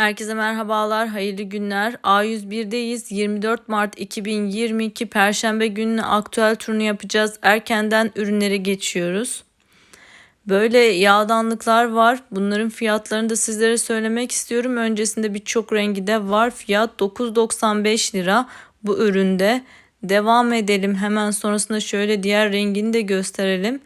Herkese merhabalar, hayırlı günler. A101'deyiz. 24 Mart 2022 Perşembe günü aktüel turunu yapacağız. Erkenden ürünlere geçiyoruz. Böyle yağdanlıklar var. Bunların fiyatlarını da sizlere söylemek istiyorum. Öncesinde birçok rengi de var. Fiyat 9.95 lira bu üründe. Devam edelim. Hemen sonrasında şöyle diğer rengini de gösterelim.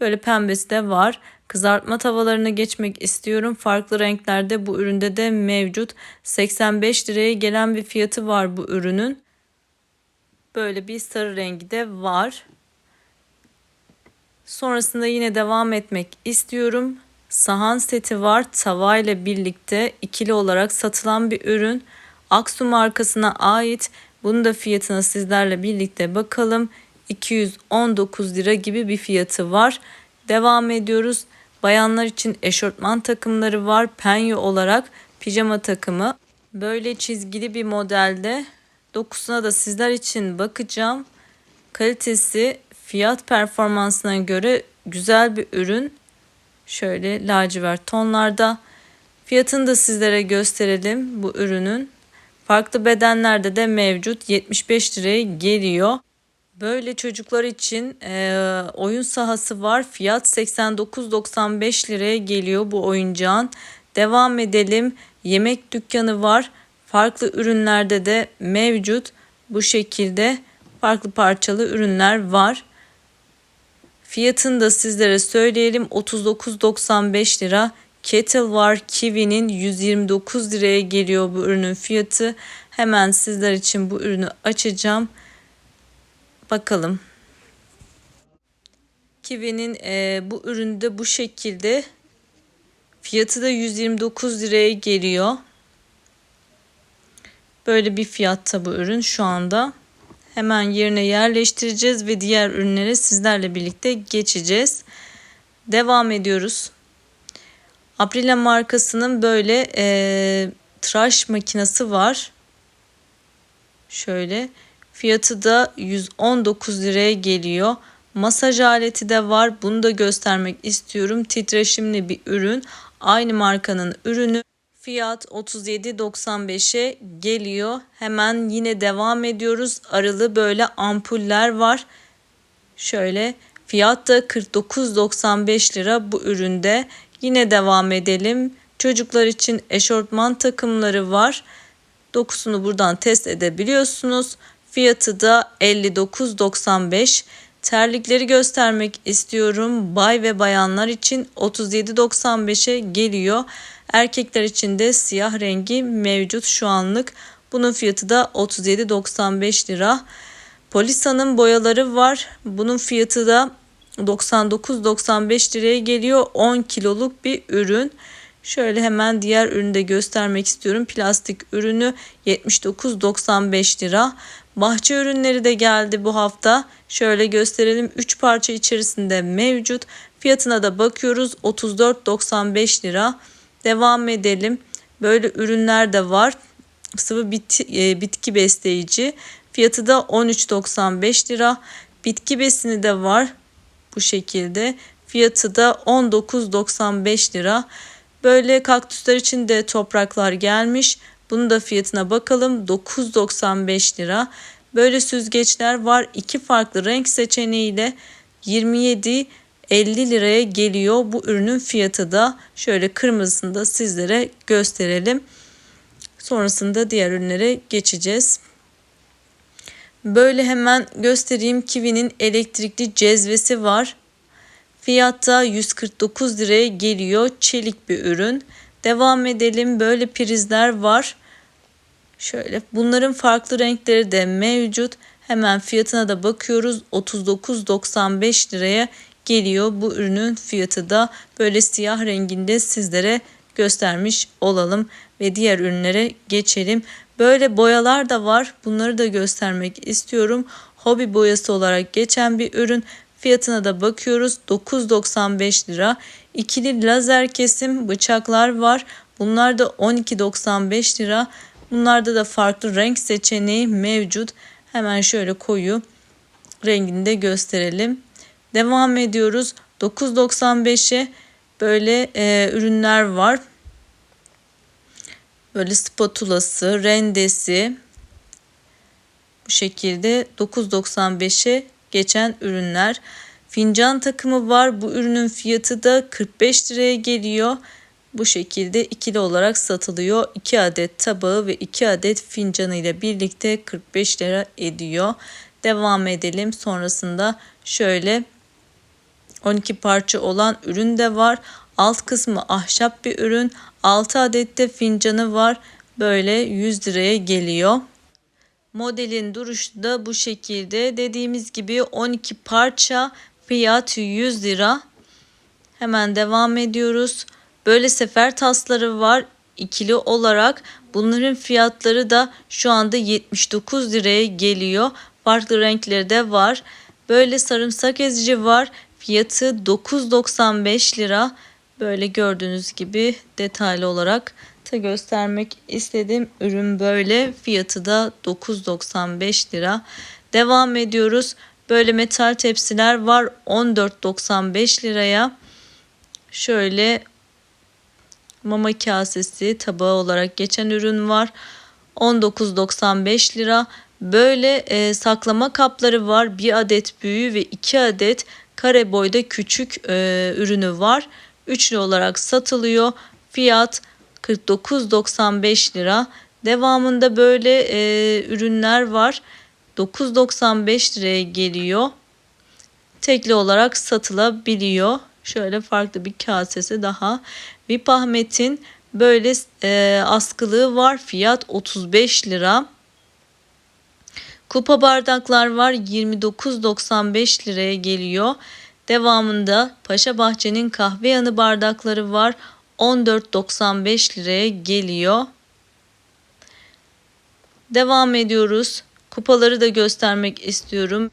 Böyle pembesi de var. Kızartma tavalarına geçmek istiyorum. Farklı renklerde bu üründe de mevcut. 85 liraya gelen bir fiyatı var bu ürünün. Böyle bir sarı rengi de var. Sonrasında yine devam etmek istiyorum. Sahan seti var. Tava ile birlikte ikili olarak satılan bir ürün. Aksu markasına ait. Bunun da fiyatına sizlerle birlikte bakalım. 219 lira gibi bir fiyatı var. Devam ediyoruz. Bayanlar için eşortman takımları var. Penyo olarak pijama takımı. Böyle çizgili bir modelde. Dokusuna da sizler için bakacağım. Kalitesi fiyat performansına göre güzel bir ürün. Şöyle lacivert tonlarda. Fiyatını da sizlere gösterelim bu ürünün. Farklı bedenlerde de mevcut 75 liraya geliyor. Böyle çocuklar için e, oyun sahası var. Fiyat 89.95 liraya geliyor bu oyuncağın. Devam edelim. Yemek dükkanı var. Farklı ürünlerde de mevcut. Bu şekilde farklı parçalı ürünler var. Fiyatını da sizlere söyleyelim. 39.95 lira. Kettle var. Kiwi'nin 129 liraya geliyor bu ürünün fiyatı. Hemen sizler için bu ürünü açacağım. Bakalım. Kiwi'nin e, bu üründe bu şekilde fiyatı da 129 liraya geliyor. Böyle bir fiyatta bu ürün şu anda. Hemen yerine yerleştireceğiz ve diğer ürünlere sizlerle birlikte geçeceğiz. Devam ediyoruz. Aprilia markasının böyle e, tıraş makinesi var. Şöyle Fiyatı da 119 liraya geliyor. Masaj aleti de var. Bunu da göstermek istiyorum. Titreşimli bir ürün. Aynı markanın ürünü. Fiyat 37.95'e geliyor. Hemen yine devam ediyoruz. Arılı böyle ampuller var. Şöyle fiyat da 49.95 lira bu üründe. Yine devam edelim. Çocuklar için eşortman takımları var. Dokusunu buradan test edebiliyorsunuz. Fiyatı da 59.95. Terlikleri göstermek istiyorum. Bay ve bayanlar için 37.95'e geliyor. Erkekler için de siyah rengi mevcut şu anlık. Bunun fiyatı da 37.95 lira. Polisa'nın boyaları var. Bunun fiyatı da 99.95 liraya geliyor. 10 kiloluk bir ürün. Şöyle hemen diğer ürünü de göstermek istiyorum. Plastik ürünü 79.95 lira. Bahçe ürünleri de geldi bu hafta. Şöyle gösterelim. 3 parça içerisinde mevcut. Fiyatına da bakıyoruz. 34.95 lira. Devam edelim. Böyle ürünler de var. Sıvı bit, e, bitki besleyici. Fiyatı da 13.95 lira. Bitki besini de var. Bu şekilde. Fiyatı da 19.95 lira. Böyle kaktüsler için de topraklar gelmiş. Bunun da fiyatına bakalım. 9.95 lira. Böyle süzgeçler var. İki farklı renk seçeneğiyle 27 50 liraya geliyor. Bu ürünün fiyatı da şöyle kırmızısını da sizlere gösterelim. Sonrasında diğer ürünlere geçeceğiz. Böyle hemen göstereyim. Kiwi'nin elektrikli cezvesi var. Fiyatta 149 liraya geliyor. Çelik bir ürün. Devam edelim. Böyle prizler var. Şöyle bunların farklı renkleri de mevcut. Hemen fiyatına da bakıyoruz. 39.95 liraya geliyor. Bu ürünün fiyatı da böyle siyah renginde sizlere göstermiş olalım ve diğer ürünlere geçelim. Böyle boyalar da var. Bunları da göstermek istiyorum. Hobi boyası olarak geçen bir ürün. Fiyatına da bakıyoruz. 9.95 lira. İkili lazer kesim bıçaklar var. Bunlar da 12.95 lira. Bunlarda da farklı renk seçeneği mevcut. Hemen şöyle koyu rengini de gösterelim. Devam ediyoruz. 9.95'e böyle e, ürünler var. Böyle spatulası, rendesi bu şekilde 9.95'e geçen ürünler. Fincan takımı var. Bu ürünün fiyatı da 45 liraya geliyor. Bu şekilde ikili olarak satılıyor. 2 adet tabağı ve 2 adet fincanı ile birlikte 45 lira ediyor. Devam edelim. Sonrasında şöyle 12 parça olan ürün de var. Alt kısmı ahşap bir ürün. 6 adet de fincanı var. Böyle 100 liraya geliyor. Modelin duruşu da bu şekilde. Dediğimiz gibi 12 parça fiyat 100 lira. Hemen devam ediyoruz. Böyle sefer tasları var ikili olarak. Bunların fiyatları da şu anda 79 liraya geliyor. Farklı renkleri de var. Böyle sarımsak ezici var. Fiyatı 9.95 lira. Böyle gördüğünüz gibi detaylı olarak da göstermek istedim. Ürün böyle. Fiyatı da 9.95 lira. Devam ediyoruz. Böyle metal tepsiler var 14.95 liraya. Şöyle mama kasesi tabağı olarak geçen ürün var. 19.95 lira. Böyle e, saklama kapları var. Bir adet büyüğü ve iki adet kare boyda küçük e, ürünü var. Üçlü olarak satılıyor. Fiyat 49.95 lira. Devamında böyle e, ürünler var. 9.95 liraya geliyor. Tekli olarak satılabiliyor. Şöyle farklı bir kasesi daha. VIP Ahmet'in böyle e, askılığı var. Fiyat 35 lira. Kupa bardaklar var 29.95 liraya geliyor. Devamında Paşa Bahçe'nin kahve yanı bardakları var 14.95 liraya geliyor. Devam ediyoruz. Kupaları da göstermek istiyorum.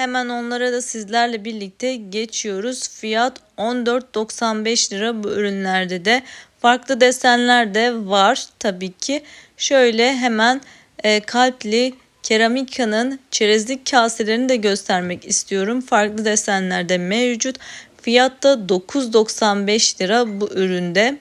Hemen onlara da sizlerle birlikte geçiyoruz. Fiyat 14.95 lira bu ürünlerde de. Farklı desenler de var tabii ki. Şöyle hemen e, kalpli Keramika'nın çerezlik kaselerini de göstermek istiyorum. Farklı desenlerde mevcut. Fiyat da 9.95 lira bu üründe.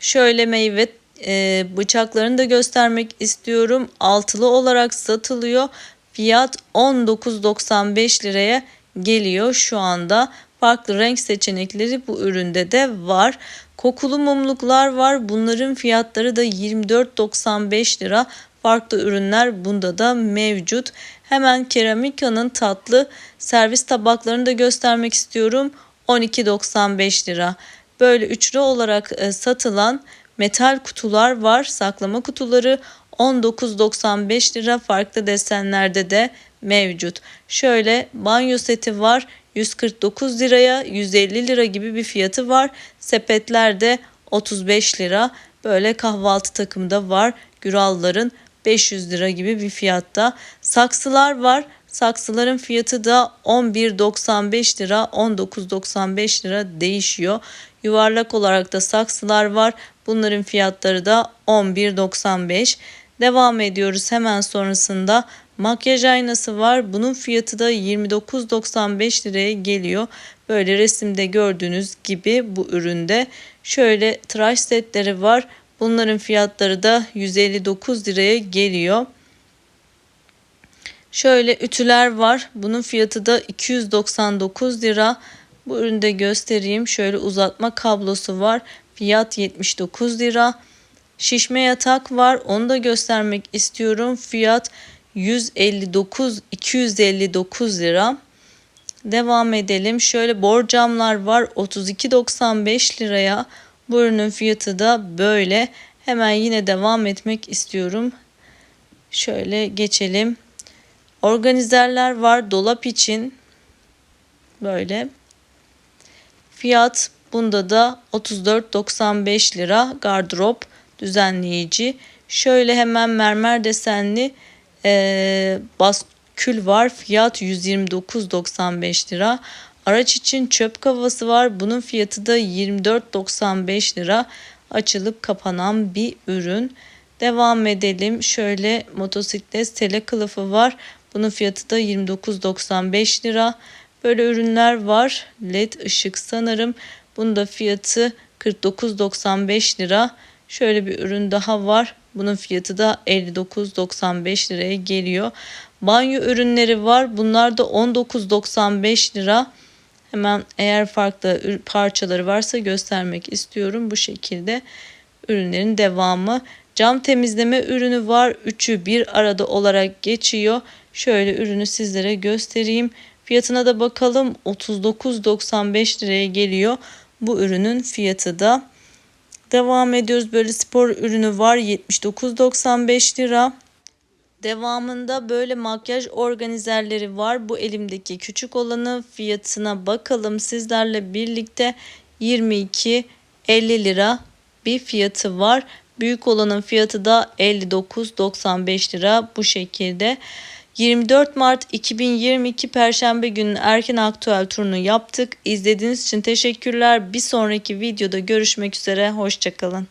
Şöyle meyve e, bıçaklarını da göstermek istiyorum. Altılı olarak satılıyor. Fiyat 19.95 liraya geliyor şu anda. Farklı renk seçenekleri bu üründe de var. Kokulu mumluklar var. Bunların fiyatları da 24.95 lira. Farklı ürünler bunda da mevcut. Hemen Keramika'nın tatlı servis tabaklarını da göstermek istiyorum. 12.95 lira. Böyle üçlü olarak e, satılan metal kutular var. Saklama kutuları 19.95 lira farklı desenlerde de mevcut. Şöyle banyo seti var 149 liraya 150 lira gibi bir fiyatı var. Sepetler de 35 lira. Böyle kahvaltı takımı da var. Güralların 500 lira gibi bir fiyatta. Saksılar var. Saksıların fiyatı da 11.95 lira 19.95 lira değişiyor. Yuvarlak olarak da saksılar var. Bunların fiyatları da 11.95. Devam ediyoruz hemen sonrasında makyaj aynası var. Bunun fiyatı da 29.95 liraya geliyor. Böyle resimde gördüğünüz gibi bu üründe şöyle tıraş setleri var. Bunların fiyatları da 159 liraya geliyor. Şöyle ütüler var. Bunun fiyatı da 299 lira. Bu üründe göstereyim. Şöyle uzatma kablosu var. Fiyat 79 lira. Şişme yatak var. Onu da göstermek istiyorum. Fiyat 159 259 lira. Devam edelim. Şöyle borcamlar var. 32.95 liraya. Bu ürünün fiyatı da böyle. Hemen yine devam etmek istiyorum. Şöyle geçelim. Organizerler var dolap için. Böyle. Fiyat bunda da 34.95 lira gardırop düzenleyici. Şöyle hemen mermer desenli e, baskül var. Fiyat 129.95 lira. Araç için çöp kavası var. Bunun fiyatı da 24.95 lira. Açılıp kapanan bir ürün. Devam edelim. Şöyle motosiklet tele kılıfı var. Bunun fiyatı da 29.95 lira. Böyle ürünler var. LED ışık sanırım. Bunun da fiyatı 49.95 lira. Şöyle bir ürün daha var. Bunun fiyatı da 59.95 liraya geliyor. Banyo ürünleri var. Bunlar da 19.95 lira. Hemen eğer farklı parçaları varsa göstermek istiyorum. Bu şekilde ürünlerin devamı. Cam temizleme ürünü var. Üçü bir arada olarak geçiyor. Şöyle ürünü sizlere göstereyim. Fiyatına da bakalım. 39.95 liraya geliyor. Bu ürünün fiyatı da. Devam ediyoruz. Böyle spor ürünü var. 79.95 lira. Devamında böyle makyaj organizerleri var. Bu elimdeki küçük olanı fiyatına bakalım sizlerle birlikte 22.50 lira bir fiyatı var. Büyük olanın fiyatı da 59.95 lira bu şekilde. 24 Mart 2022 Perşembe günü erken aktüel turunu yaptık. İzlediğiniz için teşekkürler. Bir sonraki videoda görüşmek üzere. Hoşçakalın.